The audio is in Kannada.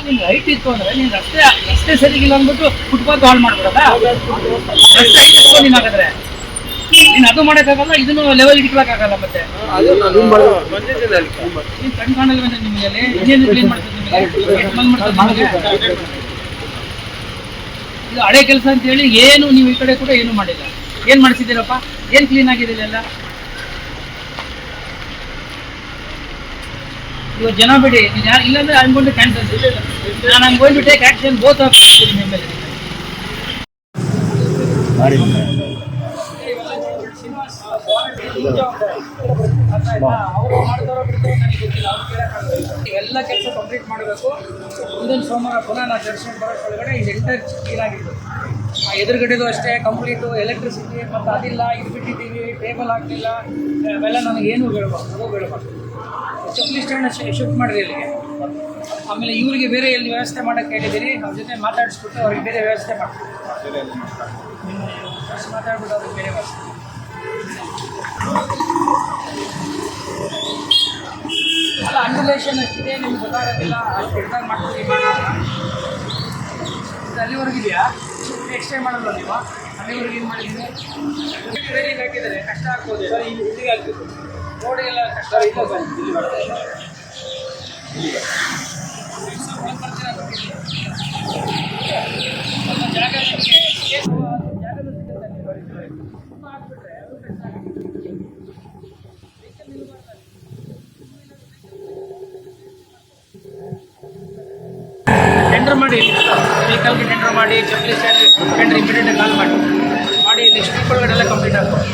ನಿನ್ ರೈಟ್ ಇತ್ತು ಅಂದ್ರೆ ರಸ್ತೆ ರಸ್ತೆ ಸರಿಗಿಲ್ಲ ಅಂದ್ಬಿಟ್ಟು ಫುಟ್ಪಾತ್ ಹಾಳು ಮಾಡ್ಬಿಡೋದಾ? ರಸ್ತೆ ನೀನ್ ಹಾಗಾದ್ರೆ ನೀನ್ ಅದು ಮಾಡಕ್ಕಾಗಲ್ಲ ಇದನ್ನು ಲೆವೆಲ್ ಇಟ್ಕೊಳಕ್ಕಾಗಲ್ಲ ಮತ್ತೆ. ನಾನು ಕಾಣಲ್ವ ನಿಮಗೆ ಅಲ್ಲಿ ಇನ್ನೇನು ಕ್ಲೀನ್ ಮಾಡ್ತದೆ ನಿಮಗೆ ಎಷ್ಟ್ ಮಾಡ್ತದೆ ನಿಮಗೆ ಇದು ಹಳೆ ಕೆಲಸ ಅಂತ ಹೇಳಿ ಏನು ನೀವು ಈ ಕಡೆ ಕೂಡ ಏನು ಮಾಡಿಲ್ಲ. ಏನ್ ಮಾಡಿಸಿದ್ದೀರಪ್ಪ? ಏನ್ ಕ್ಲೀನ್ ಆಗಿದೆ ಇದೆಲ್ಲ ಇವಾಗ ಜನ ಬಿಡಿ ನೀನ್ ಯಾರು ಇಲ್ಲಾಂದ್ರೆ ಐ ಗೋಯಿಂಗ್ ಟು ಕ್ಯಾನ್ಸಲ್ ನಾನು I going to take action both of ನಿಮ್ಮ ಮೇಲೆ. ಎಲ್ಲ ಕೆಲಸ ಕಂಪ್ಲೀಟ್ ಮಾಡಬೇಕು. ಮುಂದಿನ ಸೋಮವಾರ ಪುನಃ ನಾವು ದರ್ಶನ ಬರೋಷ್ಟೊಳಗಡೆ ಇದು ಎಂಟರ್ ಆಗಿತ್ತು ಆ ಎದುರುಗಡೆದು ಅಷ್ಟೇ ಕಂಪ್ಲೀಟು ಎಲೆಕ್ಟ್ರಿಸಿಟಿ ಮತ್ತು ಅದಿಲ್ಲ ಇದು ಬಿಟ್ಟಿದ್ದೀವಿ ಟೇಬಲ್ ಆಗಲಿಲ್ಲ ಅವೆಲ್ಲ ನನಗೆ ಏನು ಅದು ಬೀಳಬಾರ್ದು ಚೆಕ್ ಲಿಸ್ಟನ್ನು ಶಿಫ್ಟ್ ಮಾಡಿರಿ ಇಲ್ಲಿಗೆ. ಆಮೇಲೆ ಇವರಿಗೆ ಬೇರೆ ಎಲ್ಲಿ ವ್ಯವಸ್ಥೆ ಮಾಡೋಕ್ಕೆ ಹೇಳಿದ್ದೀನಿ ಅವ್ರ ಜೊತೆ ಮಾತಾಡಿಸ್ಬಿಟ್ಟು ಅವ್ರಿಗೆ ಬೇರೆ ವ್ಯವಸ್ಥೆ ಅಷ್ಟು ಮಾತಾಡ್ಬಿಟ್ಟು ಅವ್ರಿಗೆ ಬೇರೆ ವ್ಯವಸ್ಥೆ ಅನ್ರಿಲೇಷನ್ ಅಷ್ಟಿದೆ ನಿಮ್ಗೆ ಗೊತ್ತಾಗೋದಿಲ್ಲ ಅಷ್ಟು ಎಕ್ಸಾಮ್ ಮಾಡ್ತೀವಿ ಅಲ್ಲಿವರೆಗೂ ಇದೆಯಾ? ಎಕ್ಸ್ಟೆಂಡ್ ಮಾಡಲ್ಲ ನೀವು? ಅಲ್ಲಿವರೆಗೆ ಏನು ಮಾಡಿದ್ದೀನಿ ಬೇರೆ ಹಾಕಿದ್ದಾರೆ ಕಷ್ಟ ಆಗ್ಬೋದು ಸರ್ ಇಲ್ಲಿ ಇಲ್ಲಿಗೆ ಆಗ್ಬೇಕು ರೋಡ್ ಎಲ್ಲ ಕಷ್ಟ ಇಲ್ಲ ಸರ್ ಇಲ್ಲಿ ಬರ್ತದೆ ಜಾಗ ಸಿಗುತ್ತೆ ಹಾಕ್ಬಿಟ್ರೆ ಅದು ಕಷ್ಟ ಆಗುತ್ತೆ ಟೆಂಡರ್ ಮಾಡಿ ವೆಹಿಕಲ್ಗೆ ಟೆಂಡರ್ ಮಾಡಿ ಚಪ್ಲಿ ಸ್ಟ್ಯಾಂಡ್ ಟೆಂಡರ್ ಇಮಿಡಿಯೇಟ್ ಕಾಲ್ ಮಾಡಿ. ಮಾಡಿ ನೆಕ್ಸ್ಟ್ ವೀಕ್ ಒಳಗಡೆ ಎಲ್ಲ ಕಂಪ್ಲೀಟ್ ಆಗ್ಬೋದು.